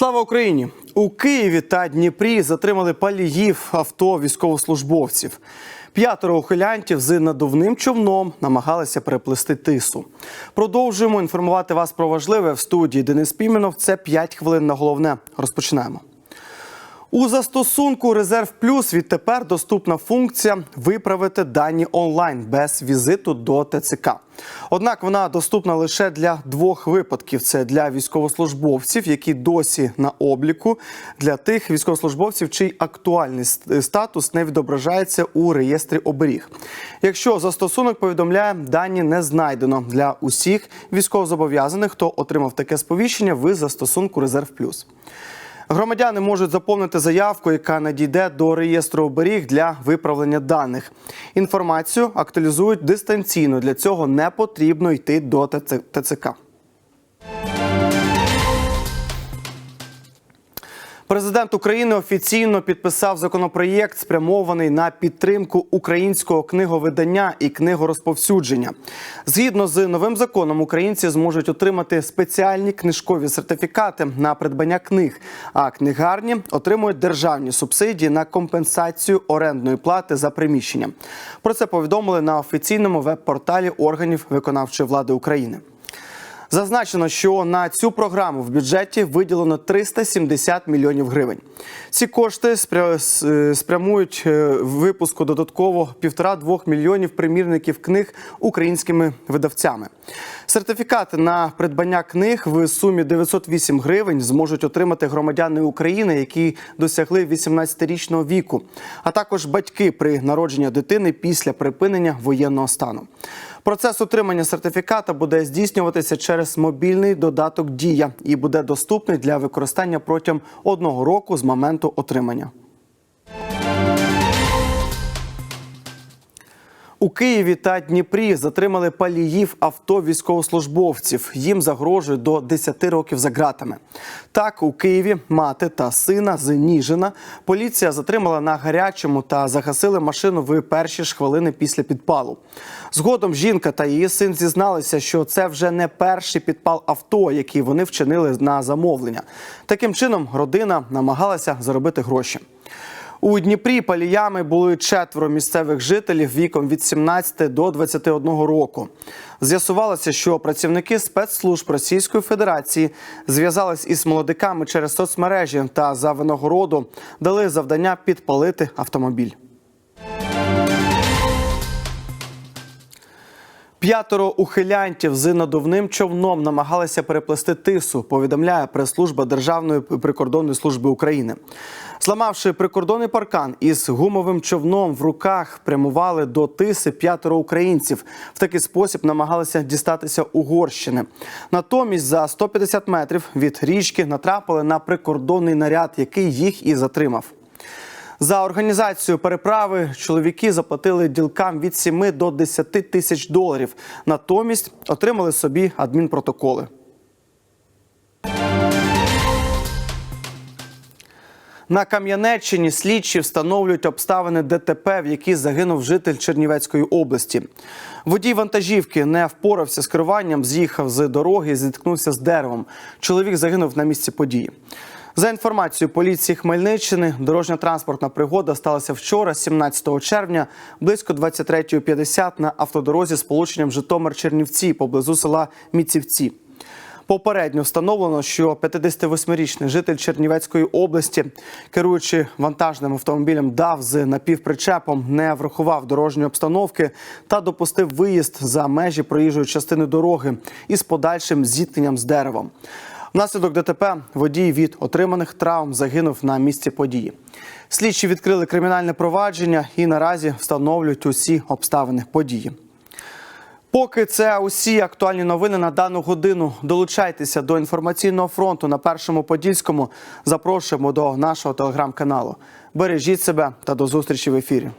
Слава Україні! У Києві та Дніпрі затримали паліїв авто військовослужбовців. П'ятеро ухилянтів з надувним човном намагалися переплисти тису. Продовжуємо інформувати вас про важливе в студії Денис Піменов. Це 5 хвилин на головне. Розпочинаємо. У застосунку Резерв Плюс відтепер доступна функція виправити дані онлайн без візиту до ТЦК. Однак вона доступна лише для двох випадків: це для військовослужбовців, які досі на обліку, для тих військовослужбовців, чий актуальний статус не відображається у реєстрі оберіг. Якщо застосунок повідомляє, дані не знайдено для усіх військовозобов'язаних, хто отримав таке сповіщення в застосунку Резерв Плюс. Громадяни можуть заповнити заявку, яка надійде до реєстру оберіг для виправлення даних. Інформацію актуалізують дистанційно. Для цього не потрібно йти до ТЦ- ТЦК. Президент України офіційно підписав законопроєкт, спрямований на підтримку українського книговидання і книгорозповсюдження. Згідно з новим законом, українці зможуть отримати спеціальні книжкові сертифікати на придбання книг, а книгарні отримують державні субсидії на компенсацію орендної плати за приміщення. Про це повідомили на офіційному веб-порталі органів виконавчої влади України. Зазначено, що на цю програму в бюджеті виділено 370 мільйонів гривень. Ці кошти спрямують е, випуску додатково півтора-двох мільйонів примірників книг українськими видавцями. Сертифікати на придбання книг в сумі 908 гривень зможуть отримати громадяни України, які досягли 18-річного віку, а також батьки при народженні дитини після припинення воєнного стану. Процес отримання сертифіката буде здійснюватися через мобільний додаток Дія і буде доступний для використання протягом одного року з моменту отримання. У Києві та Дніпрі затримали паліїв авто військовослужбовців. Їм загрожує до 10 років за ґратами. Так, у Києві мати та сина з поліція затримала на гарячому та загасили машину в перші ж хвилини після підпалу. Згодом жінка та її син зізналися, що це вже не перший підпал авто, який вони вчинили на замовлення. Таким чином, родина намагалася заробити гроші. У Дніпрі паліями були четверо місцевих жителів віком від 17 до 21 року. З'ясувалося, що працівники спецслужб Російської Федерації зв'язались із молодиками через соцмережі та за винагороду дали завдання підпалити автомобіль. П'ятеро ухилянтів з надувним човном намагалися переплести тису. Повідомляє прес-служба Державної прикордонної служби України. Зламавши прикордонний паркан із гумовим човном в руках, прямували до тиси п'ятеро українців. В такий спосіб намагалися дістатися Угорщини. Натомість за 150 метрів від річки натрапили на прикордонний наряд, який їх і затримав. За організацію переправи чоловіки заплатили ділкам від 7 до 10 тисяч доларів. Натомість отримали собі адмінпротоколи. На Кам'янеччині слідчі встановлюють обставини ДТП, в якій загинув житель Чернівецької області. Водій вантажівки не впорався з керуванням, з'їхав з дороги і зіткнувся з деревом. Чоловік загинув на місці події. За інформацією поліції Хмельниччини, дорожньо-транспортна пригода сталася вчора, 17 червня, близько 23.50 на автодорозі з полученням Житомир-Чернівці поблизу села Міцівці. Попередньо встановлено, що 58-річний житель Чернівецької області, керуючи вантажним автомобілем ДАВ з напівпричепом, не врахував дорожньої обстановки та допустив виїзд за межі проїжджої частини дороги із подальшим зіткненням з деревом. Внаслідок ДТП водій від отриманих травм загинув на місці події. Слідчі відкрили кримінальне провадження і наразі встановлюють усі обставини події. Поки це усі актуальні новини на дану годину. Долучайтеся до інформаційного фронту на першому подільському. Запрошуємо до нашого телеграм-каналу. Бережіть себе та до зустрічі в ефірі.